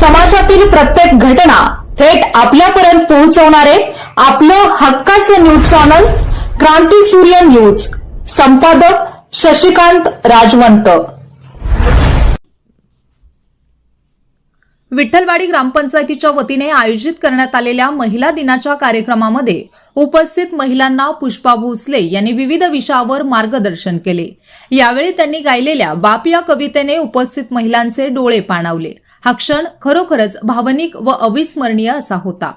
समाजातील प्रत्येक घटना थेट आपल्यापर्यंत पोहोचवणारे आपलं हक्काचं न्यूज चॅनल क्रांती सूर्य न्यूज. संपादक शशिकांत राजवंत. विठ्ठलवाडी ग्रामपंचायतीच्या वतीने आयोजित करण्यात आलेल्या महिला दिनाच्या कार्यक्रमामध्ये उपस्थित महिलांना पुष्पा भोसले यांनी विविध विषयावर मार्गदर्शन केले. यावेळी त्यांनी गायलेल्या बाप या कवितेने उपस्थित महिलांचे डोळे पाणावले. हा क्षण खरोखरच भावनिक व अविस्मरणीय असा होता.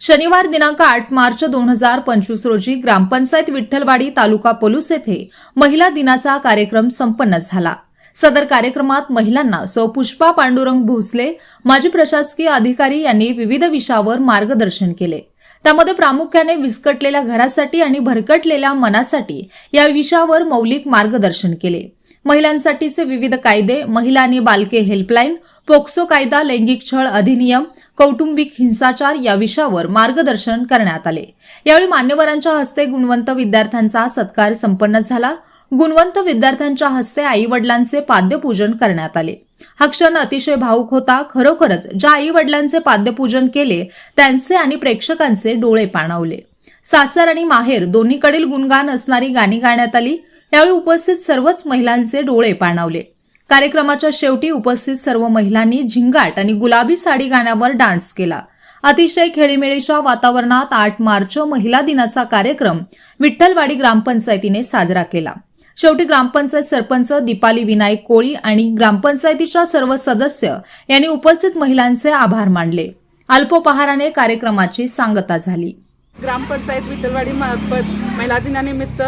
शनिवार दिनांक आठ मार्च दोन हजार पंचवीस रोजी ग्रामपंचायत विठ्ठलवाडी तालुका पोलूस येथे महिला दिनाचा कार्यक्रम संपन्न झाला. सदर कार्यक्रमात महिलांना सौ पुष्पा पांडुरंग भोसले माजी प्रशासकीय अधिकारी यांनी विविध विषयावर मार्गदर्शन केले. त्यामध्ये प्रामुख्याने विस्कटलेल्या घरासाठी आणि भरकटलेल्या मनासाठी या विषयावर मौलिक मार्गदर्शन केले. महिलांसाठीचे विविध कायदे महिला आणि बालके हेल्पलाईन पोक्सो कायदा लैंगिक छळ अधिनियम कौटुंबिक हिंसाचार या विषयावर मार्गदर्शन करण्यात आले. यावेळी मान्यवरांच्या हस्ते गुणवंत विद्यार्थ्यांचा सत्कार संपन्न झाला. गुणवंत विद्यार्थ्यांच्या हस्ते आई वडिलांचे पाद्यपूजन करण्यात आले. हा क्षण अतिशय भाऊक होता. खरोखरच ज्या आई वडिलांचे पाद्यपूजन केले त्यांचे आणि प्रेक्षकांचे डोळे पाणावले. सासर आणि माहेर दोन्हीकडील गुणगान असणारी गाणी गाण्यात आली. यावेळी उपस्थित सर्वच महिलांचे डोळे पाणावले. कार्यक्रमाच्या शेवटी उपस्थित सर्व महिलांनी झिंगाट आणि गुलाबी साडी गाण्यावर डान्स केला. अतिशय खेळीमेळीच्या वातावरणात आठ मार्च महिला दिनाचा कार्यक्रम विठ्ठलवाडी ग्रामपंचायतीने साजरा केला. शेवटी ग्रामपंचायत सरपंच दीपाली विनायक कोळी आणि ग्रामपंचायतीच्या सर्व सदस्य यांनी उपस्थित महिलांचे आभार मानले. अल्पोपहाराने कार्यक्रमाची सांगता झाली. ग्रामपंचायत विठ्ठलवाडी मार्फत महिला दिनानिमित्त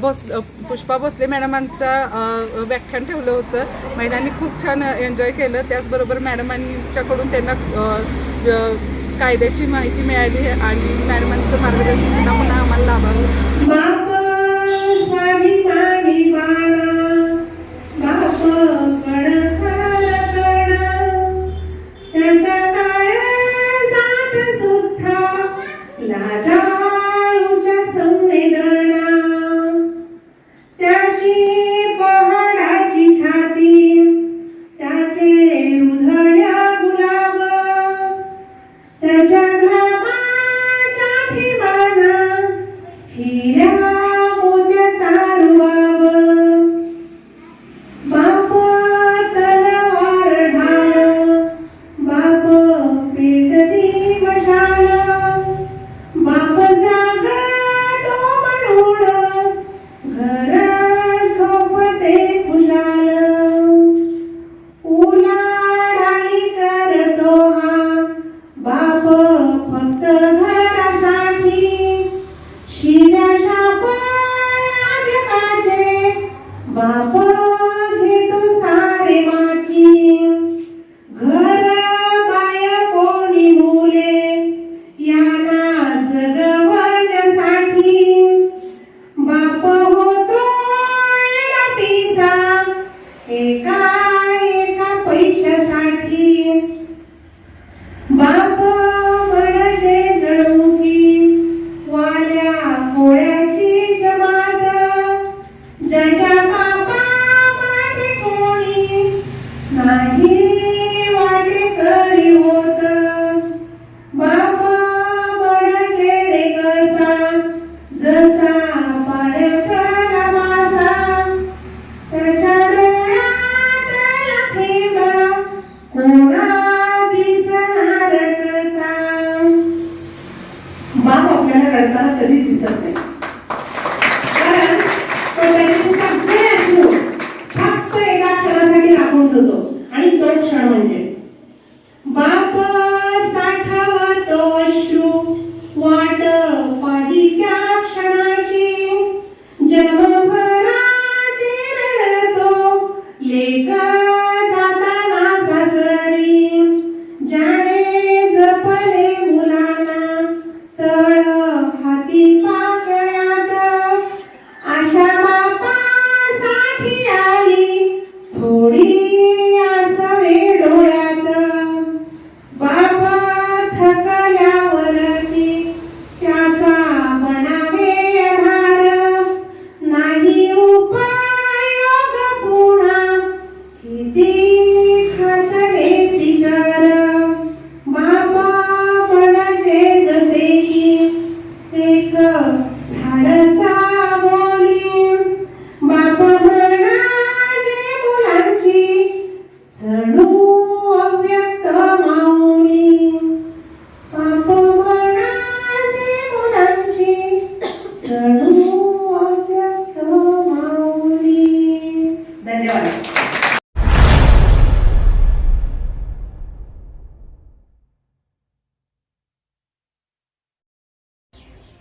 भोस पुष्पा भोसले मॅडमांचा व्याख्यान ठेवलं होतं. महिलांनी खूप छान एन्जॉय केलं. त्याचबरोबर मॅडमांच्याकडून त्यांना कायद्याची माहिती मिळाली आणि मॅडमांचं मार्गदर्शन पुन्हा पुन्हा आम्हाला लाभावं. बाप एका एका एका पैशासाठी. बाप नाही वाटे करी होत. बाप म्हणते रे कसा जसा पाण्याचा मासा त्याच्या डोळ्यात कोणा दिसणार कसा? बाप आपल्याला रडताना कधी दिसत नाही. अश्रू वाट पाही क्षणाची. जन्मभराची